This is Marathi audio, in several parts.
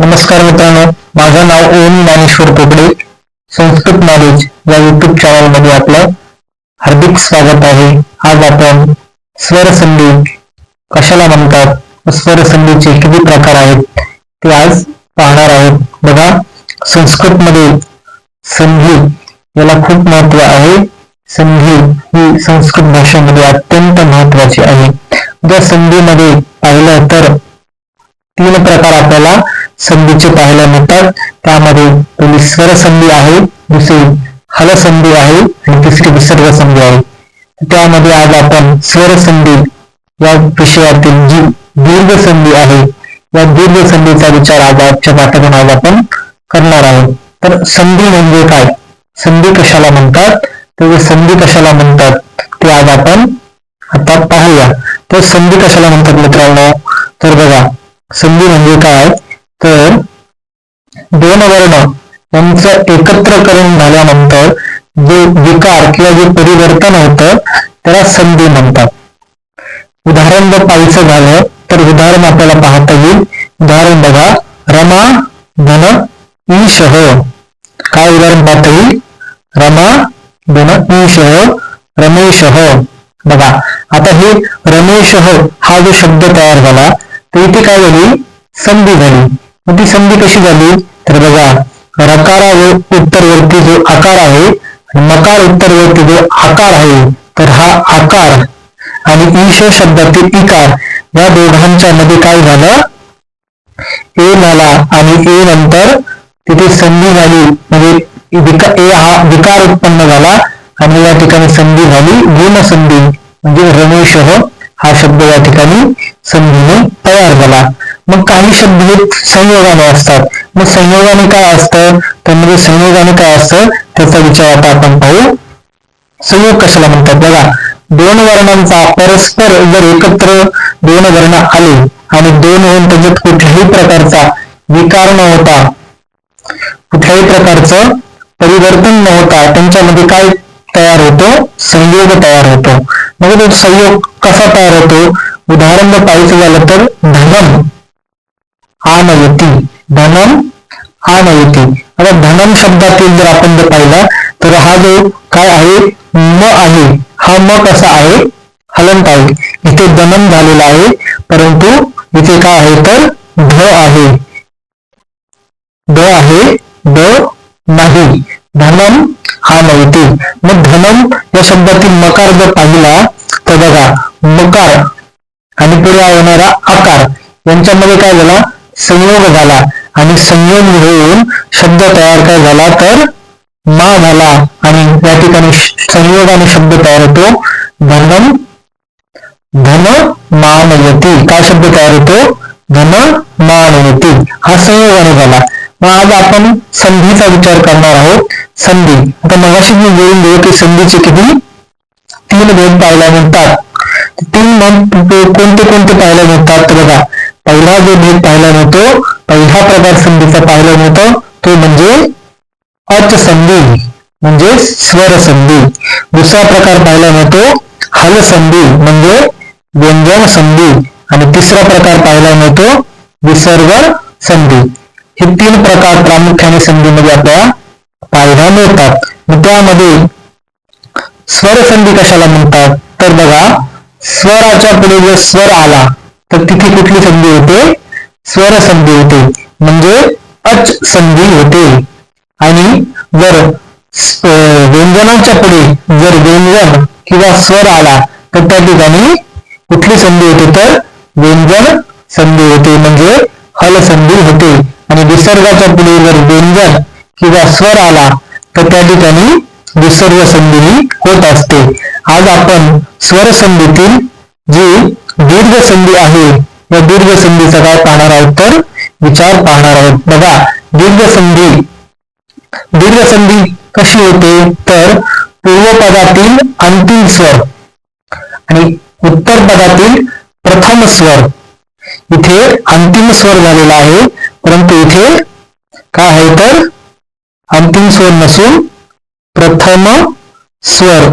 नमस्कार मित्रांनो माझं नाव ओम ज्ञानेश्वर पोपडे. संस्कृत नॉलेज या युट्यूब चॅनलमध्ये आपलं हार्दिक स्वागत आहे. आज आपण स्वरसंधी कशाला म्हणतात? व स्वरसंधीचे किती प्रकार आहेत ते आज पाहणार आहोत. बघा संस्कृत मध्ये संधी याला खूप महत्त्व आहे. संधी ही संस्कृत भाषेमध्ये अत्यंत महत्वाची आहे. जर संधीमध्ये पाहिलं तर तीन प्रकार आपल्याला संधीचे पाहायला मिळतात. त्यामध्ये पहिली स्वरसंधी आहे दुसरी हलसंधी आहे आणि तिसरी विसर्ग संधी आहे. त्यामध्ये आज आपण स्वरसंधी या विषयातील जी दीर्घ संधी आहे या दीर्घ संधीचा विचार आज आजच्या पाठातून आज आपण करणार आहोत. तर संधी म्हणजे काय? संधी कशाला म्हणतात? तर संधी कशाला म्हणतात? ते आज आपण आता पाहूया. तर संधी कशाला म्हणतात मित्रांनो? तर बघा संधी म्हणजे काय तर दोन वर्ण यांचं करून झाल्यानंतर जे विकार किंवा जे परिवर्तन होतं त्याला संधी म्हणतात. उदाहरण जर पाहायचं झालं तर उदाहरण आपल्याला पाहता येईल. उदाहरण बघा रमा धन ईशह. काय उदाहरण पाहता येईल? रमा धन ईशह रमेशह. बघा आता हे रमेशह हा जो शब्द तयार झाला तर इथे काय झाली? संधी झाली. मग ती संधी कशी झाली? तर बघा रकारा उत्तरवर्ती जो आकार आहे नकार मकार उत्तरवर्ती जो आकार आहे तर हा आकार आणि ईश शब्दातील इकार या दोघांच्या मध्ये काय झालं? ए झाला आणि ए नंतर तिथे संधी झाली. म्हणजे ए हा विकार उत्पन्न झाला आणि या ठिकाणी संधी झाली गुण संधी. म्हणजे रमेश हो, हा शब्द या ठिकाणी संधीने तयार झाला. मग काही शब्द हे संयोगाने असतात. मग संयोगाने काय असतं? तर म्हणजे संयोगाने काय असतं? त्याचा विचार आता आपण पाहू. संयोग कशाला म्हणतात? बघा दोन वर्णांचा परस्पर जर एकत्र दोन वर्ण आले आणि दोन होऊन त्याच्यात कुठल्याही प्रकारचा विकार न होता कुठल्याही प्रकारचं परिवर्तन न होता त्यांच्यामध्ये काय तयार होतो? संयोग तयार होतो. मग तो संयोग कसा तयार होतो? उदाहरण जर पाहायचं झालं तर धनम आनयती. धनम आनयती आता धनम शब्दातील जर आपण जर पाहिला तर हा जो काय आहे? म आहे. हा म कसा आहे? हलंत आहे. इथे धनम झालेला आहे परंतु इथे काय आहे तर ध आहे. द आहे द नाही. धनम हा नव्हती. मग धनम या शब्दातील मकार जर पाहिला तर बघा मकार आणि पुढे येणारा आकार. यांच्यामध्ये काय झाला? संयोग झाला. आणि संयोग होऊन शब्द तयार काय झाला तर मा झाला. आणि या ठिकाणी संयोगाने शब्द तयार होतो. धनम धन मानयती. काय शब्द तयार होतो? धन मानयती. हा संयोगाने झाला. मग आज आपण संधीचा विचार करणार आहोत. संधी. आता मगाशी मी बोलून देऊ की संधीचे किती? तीन भेद पाहायला मिळतात. तीन कोणते कोणते पाहायला मिळतात? तर बघा पहिला जो भेद पाहायला मिळतो पहिला प्रकार संधीचा पाहिला मिळतो तो म्हणजे अचसंधी म्हणजे स्वर संधी दुसरा प्रकार पाहिला मिळतो हल संधी म्हणजे व्यंजन संधी आणि तिसरा प्रकार पाहिला मिळतो विसर्ग संधी हे तीन प्रकार प्रामुख्याने संधीमध्ये आपल्याला पाहायला मिळतात. त्यामध्ये स्वर संधी कशाला म्हणतात? तर बघा स्वराच्या पुढे जर स्वर आला. तर तिथे कुठली संधी होते? स्वर संधी होते. म्हणजे अच संधी होते. आणि जर व्यंजनाच्या पुढे जर व्यंजन किंवा स्वर आला तर त्या ठिकाणी कुठली संधी होते? तर व्यंजन संधी होते. म्हणजे हल संधी होते. आणि विसर्गाच्या पुढे जर व्यंजन किंवा स्वर आला तर त्या ठिकाणी विसर्ग संधी होत असते. आज आपण स्वर संधीतील जी दीर्घ संधी आहे व दीर्घ संधीचा काय पाहणार आहोत तर? विचार पाहणार आहोत. बघा दीर्घ संधी दीर्घ संधी कशी होते? तर पूर्वपदातील अंतिम स्वर आणि उत्तर पदातील प्रथम स्वर. इथे अंतिम स्वर झालेला आहे. परंतु इथे काय आहे तर? अंतिम स्वर नसून प्रथम स्वर.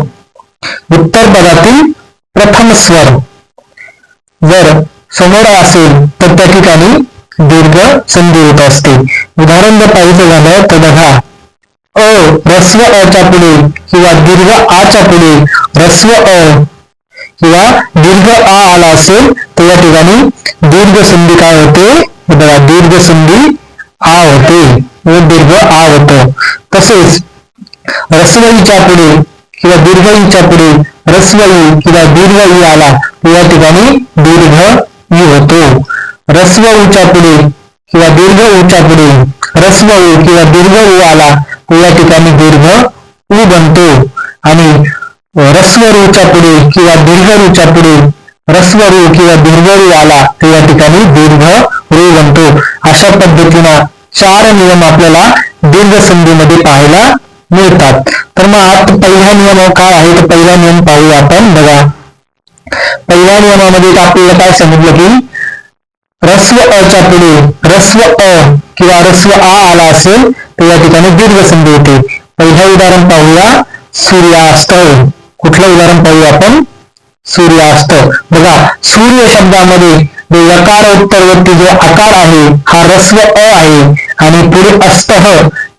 उत्तर पदातील प्रथम स्वर. जर समोर असेल तर त्या ठिकाणी दीर्घ संधी होत असते। उदाहरण जर पाहिजे झालं तर बघा. अ रस्व अच्या पुढे किंवा दीर्घ आच्या पुढे रस्व अ किंवा दीर्घ आ आला असेल, तर या ठिकाणी दीर्घ संधी काय होते? बघा, दीर्घ संधी आ होते व दीर्घ आ होतो. तसेच रस्वईच्या पुढे किंवा दीर्घईच्या पुढे रस्वई किंवा दीर्घ ई आला या ठिकाणी दीर्घ मी होतो. रस्व उच्या पुढे किंवा दीर्घ उच्या पुढे. रस्व उ किंवा दीर्घ उ आला तर या ठिकाणी दीर्घ उ बनतो. आणि रस्व रुच्या पुढे किंवा दीर्घ रूच्या पुढे रस्व रु किंवा दीर्घ रु आला तर या ठिकाणी दीर्घ रू बनतो. अशा पद्धतीनं चार नियम आपल्याला दीर्घ संधीमध्ये पाहायला मिळतात. तर मग आता पहिला नियम हो काय आहे? तर पहिला नियम पाहूया आपण. बघा. नियमामध्ये आपल्याला काय सांगितलं की रस्व अच्या पुढे रस्व अ किंवा रस्व आ आला असेल तर या ठिकाणी दीर्घ संधी होते पहिलं उदाहरण पाहूया. सूर्यास्त. कुठलं उदाहरण पाहूया आपण? सूर्यास्त. बघा सूर्य शब्दामध्ये जो यकार उत्तरवर्ती जो आकार आहे हा रस्व अ आहे. आणि पुढे अस्तह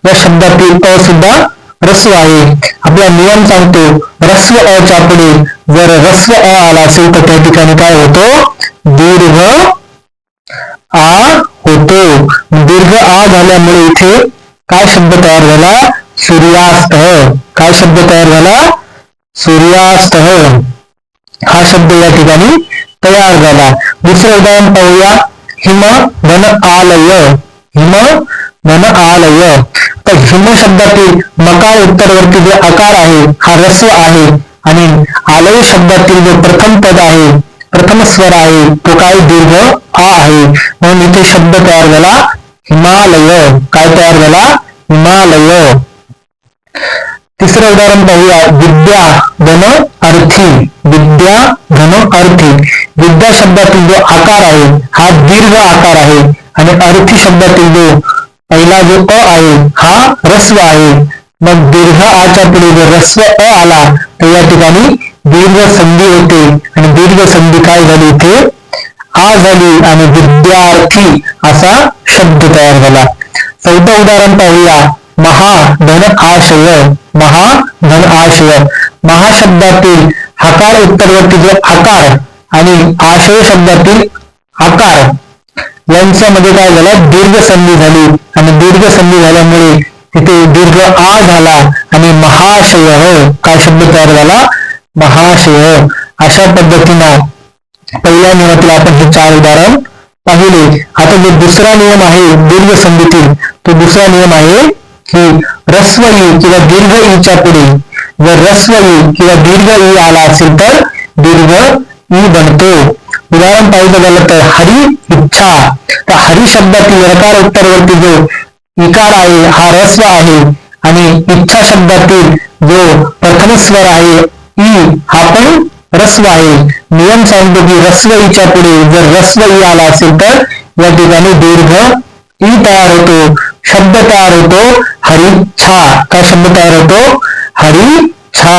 या शब्दातील अ सुद्धा रस्व आहे. आपला नियम सांगतो रस्व अच्या पुढे जर रस्व अ आला असेल तर त्या ठिकाणी काय होतो? दीर्घ आ होतो. दीर्घ आ झाल्यामुळे इथे काय शब्द तयार झाला? सूर्यास्त. काय शब्द तयार झाला? सूर्यास्त. हा शब्द या ठिकाणी तयार झाला. दुसरं उदाहरण पाहूया. हिम धन आलय. हिम धन आलय. तर हिम शब्दातील मकार उत्तरवरती जो आकार आहे हा रस्व आहे आणि आलय शब्दातील जो प्रथम पद आहे प्रथम स्वर आहे तो काय दीर्घ आ आहे. म्हणून इथे शब्द तयार झाला हिमालय. काय तयार झाला? हिमालय. तिसरं उदाहरण पाहूया. विद्या धन अर्थी. विद्या धन अर्थी. विद्या शब्दातील जो आकार आहे हा दीर्घ आकार आहे आणि अर्थी शब्दातील जो पहिला जो अ आहे हा रस्व आहे. मग दीर्घ आच्या पुढे जर रस्व अ आला तर या ठिकाणी दीर्घ संधी होते. आणि दीर्घ संधी काय झाली इथे? आ झाली आणि विद्यार्थी असा शब्द तयार झाला. चौथं उदाहरण पाहूया. महा धन आशय महा धन आशय महाशब्दातील हकार उत्तरवर्ती जो आकार आणि आशय शब्दातील आकार. यांच्यामध्ये काय झालं? दीर्घ संधी झाली. आणि दीर्घ संधी झाल्यामुळे तिथे दीर्घ आ झाला आणि महाशय काय शब्द तयार झाला? महाशय. अशा पद्धतीनं पहिल्या नियमातील आपण हे चार उदाहरण पाहिले. आता जो दुसरा नियम आहे दीर्घ संधीतील तो दुसरा नियम आहे की रस्व ई किंवा दीर्घ ईच्या पुढे. जर रस्व ई किंवा दीर्घ ई आला असेल तर दीर्घ ई बनतो. उदाहरण पाहिजे झालं तर हरी इच्छा. तर हरी शब्दातील रकार उत्तरवर्ती जो विकार आहे हा रस्व आहे. आणि इच्छा शब्दातील जो प्रथम स्वर आहे ई हा पण रस्व आहे. नियम सांगतो की रस्व ईच्या पुढे जर रस्व ई आला असेल तर या ठिकाणी दीर्घ ई तयार होतो शब्द तयार होतो हरिच्छा काय शब्द तयार होतो? हरिच्छा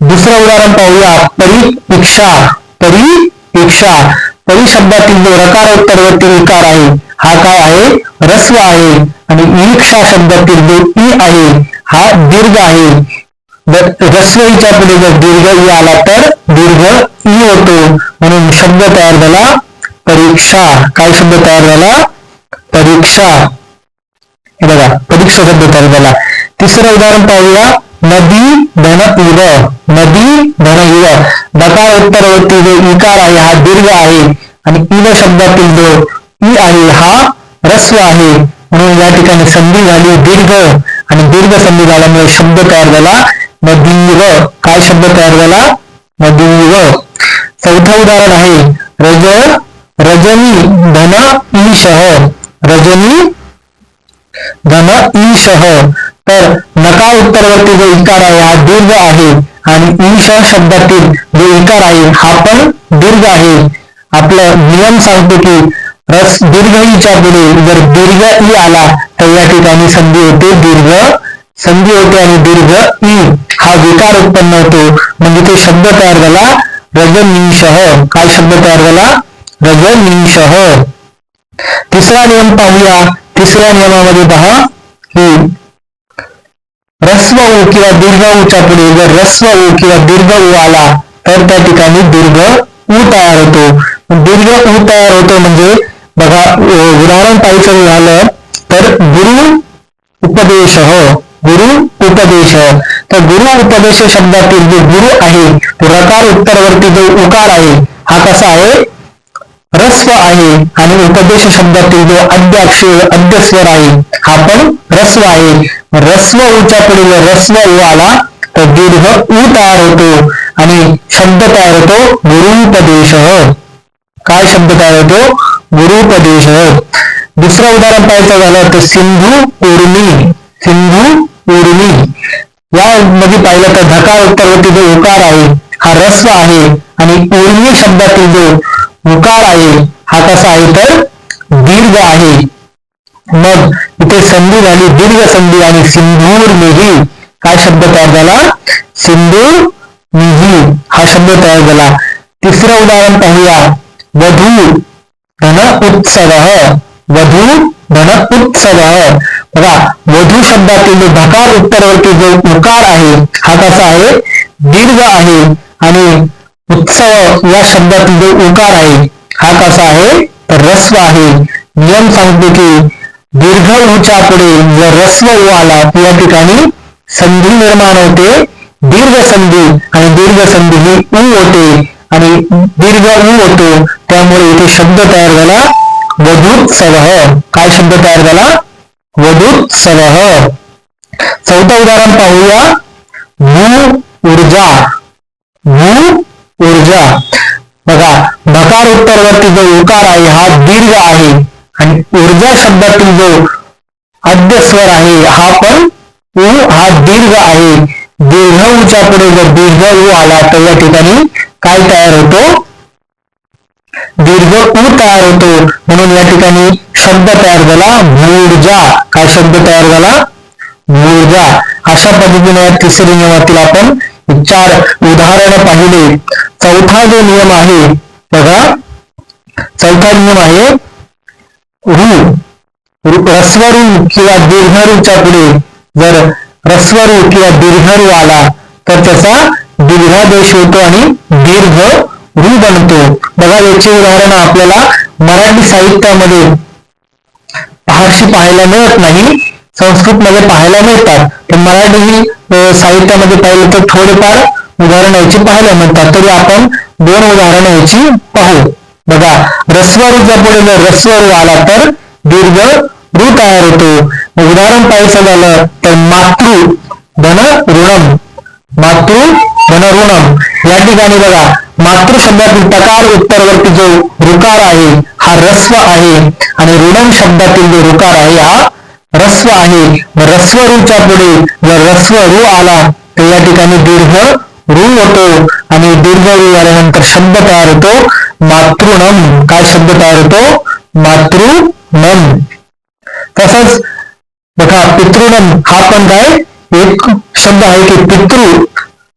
दुसरं उदाहरण पाहूया. परिपेक्षा. परिपेक्षा जो रकार उत्तरवर्ती इकार आहे हा काय आहे? रस्व आहे. आणि ईक्षा शब्दातील जो ई आहे हा दीर्घ आहे. रस्वईच्या पुढे जर दीर्घ ई आला तर दीर्घ ई होतो. म्हणून शब्द तयार झाला परीक्षा. काय शब्द तयार झाला? परीक्षा. हे बघा परीक्षा शब्द तयार झाला. तिसरं उदाहरण पाहूया. नदी धन इव नदी धन इव दकार उत्तरवर्ती जो इकार आहे हा दीर्घ आहे. आणि इव शब्दातील जो ई आहे हा रस्व आहे. म्हणून या ठिकाणी संधी झाली दीर्घ. आणि दीर्घ संधी झाल्यामुळे शब्द तयार झाला नदीव. काय शब्द तयार झाला? नदीव. चौथं उदाहरण आहे रज रजनी धन ईशह रजनी धन ईशह तर नकार उत्तरवर्ती जो इकार आहे हा दीर्घ आहे आणि ईश शब्दातील जो इकार आहे हा पण दीर्घ आहे. आपलं नियम सांगतो की रस दीर्घ ईच्या पुढे जर दीर्घ ई आला तर या ठिकाणी संधी होते दीर्घ संधी होते आणि दीर्घ ई. हा विकार उत्पन्न होतो. म्हणजे तो शब्द तयार झाला रजनीशह काय शब्द तयार झाला? रजनीशह तिसरा नियम पाहूया. तिसऱ्या नियमामध्ये पहा की रस्व उ किंवा दीर्घ उच्या पुढे जर रस्व ऊ किंवा दीर्घ ऊ आला तर त्या ठिकाणी दीर्घ ऊ तयार होतो. दीर्घ ऊ तयार होतो म्हणजे बघा उदाहरण पाहिजे झालं तर गुरु उपदेश हो, गुरु उपदेश. तर गुरु उपदेश शब्दातील जो गुरु आहे तो रकार उत्तरवर्ती जो उकार आहे हा कसा आहे? रस्व आहे आणि उपदेश शब्दातील जो अद्याक्षर अद्यस्वर आहे हा पण रस्व आहे. रस्व उच्या पुढील रस्व उ आला तर दीर्घ उ तयार होतो आणि शब्द तयार होतो? गुरुपदेश. काय शब्द तयार होतो? गुरुपदेश. दुसरं उदाहरण पाहायचं झालं तर सिंधू उर्मी सिंधू उर्मी. या मध्ये पाहिलं तर धकार उत्तरवरती जो उकार आहे हा रस्व आहे आणि उर्मी शब्दातील जो ओकार आहे हा कसा आहे तर दीर्घ आहे. मग इथे संधी झाली दीर्घ संधी आणि सिंधूर निधी. काय शब्द तयार झाला? सिंधूर निधी हा शब्द तयार झाला. तिसरं उदाहरण पाहूया. वधू धन उत्सव. वधू धन उत्सव. बघा वधू शब्दातील जो धकार उत्तरवर्ती जो उकार आहे हा कसा आहे? दीर्घ आहे. आणि उत्सव या शब्दातील जो उकार आहे हा कसा आहे? तर रस्व आहे. नियम सांगतो की दीर्घ उच्या पुढे जर रस्व उ आला या ठिकाणी संधी निर्माण होते. दीर्घ संधी आणि दीर्घ संधी ही उ होते. आणि दीर्घ उ होतो त्यामुळे इथे शब्द तयार झाला वधूत्सव. काय शब्द तयार झाला? वधूत्सव. चौथं उदाहरण पाहूया. भू ऊर्जा. बघा. बघा धकार उत्तरवरती जो उकार आहे हा दीर्घ आहे. आणि ऊर्जा शब्दातील जो आद्य स्वर आहे हा पण ऊ हा दीर्घ आहे. दीर्घ ऊच्या पुढे जर दीर्घ ऊ आला तर या ठिकाणी काय तयार होतो? दीर्घ ऊ तयार होतो. म्हणून या ठिकाणी शब्द तयार झाला मूर्जा काय शब्द तयार झाला? मूर्जा अशा पद्धतीने या तिसरी नियमातील आपण चार उदाहरण पाहिले. चौथा जो नियम आहे. बघा. चौथा नियम आहे. रु रस्वरू किंवा दीर्घरूच्या पुढे. जर रस्वरू किंवा दीर्घरू आला तर त्याचा दीर्घादेश होतो आणि दीर्घ रू बनतो. बघा याची उदाहरण आपल्याला मराठी साहित्यामध्ये फारशी पाहायला मिळत नाही. संस्कृतमध्ये पाहायला मिळतात. पण मराठी साहित्यामध्ये पाहिलं तर थोडेफार उदाहरण याची पाहायला म्हणतात तरी आपण दोन उदाहरणं याची पाहू. बघा रस्वरूच्या पुढे जर रस्वरू आला तर दीर्घ ऋ तयार होतो. उदाहरण पाहायचं झालं तर मातृ धन ऋणम. मातृ धन ऋणम. या ठिकाणी बघा मातृ शब्दातील तकार उत्तरवर्ती जो ऋकार आहे हा रस्व आहे. आणि ऋणम शब्दातील जो ऋकार आहे हा रस्व आहे. रस्व रूच्या पुढे जर रस्व रू आला तर या ठिकाणी दीर्घ रू होतो आणि दीर्घ आल्यानंतर शब्द तयार होतो मातृनम काय शब्द तयार होतो मातृनम तसंच बघा पितृनम हा पण काय? एक शब्द आहे की पितृ.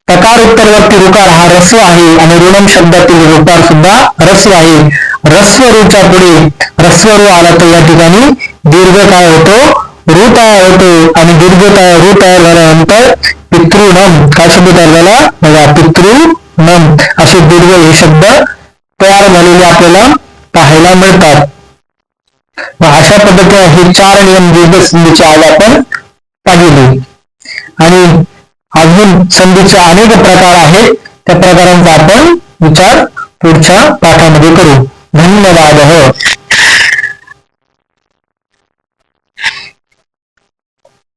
तकार उत्तरवर्ती रुकार हा रस्व आहे आणि ऋणम शब्दातील रुकार सुद्धा रस्व आहे. रस्व रूच्या पुढे रस्व रू आला तर या ठिकाणी दीर्घ काय होतो रू तयार होतो आणि दीर्घ तयार रू तयार झाल्यानंतर पितृनम काय शब्द तयार झाला? बघा पितृनम असे दीर्घ हे शब्द तयार झालेले आपल्याला पाहायला मिळतात. अशा पद्धतीने हे चार नियम दीर्घ संधीचे आज आपण पाहिले आणि अजून संधीचे अनेक प्रकार आहेत. त्या प्रकारांचा आपण विचार पुढच्या पाठामध्ये करू. धन्यवाद.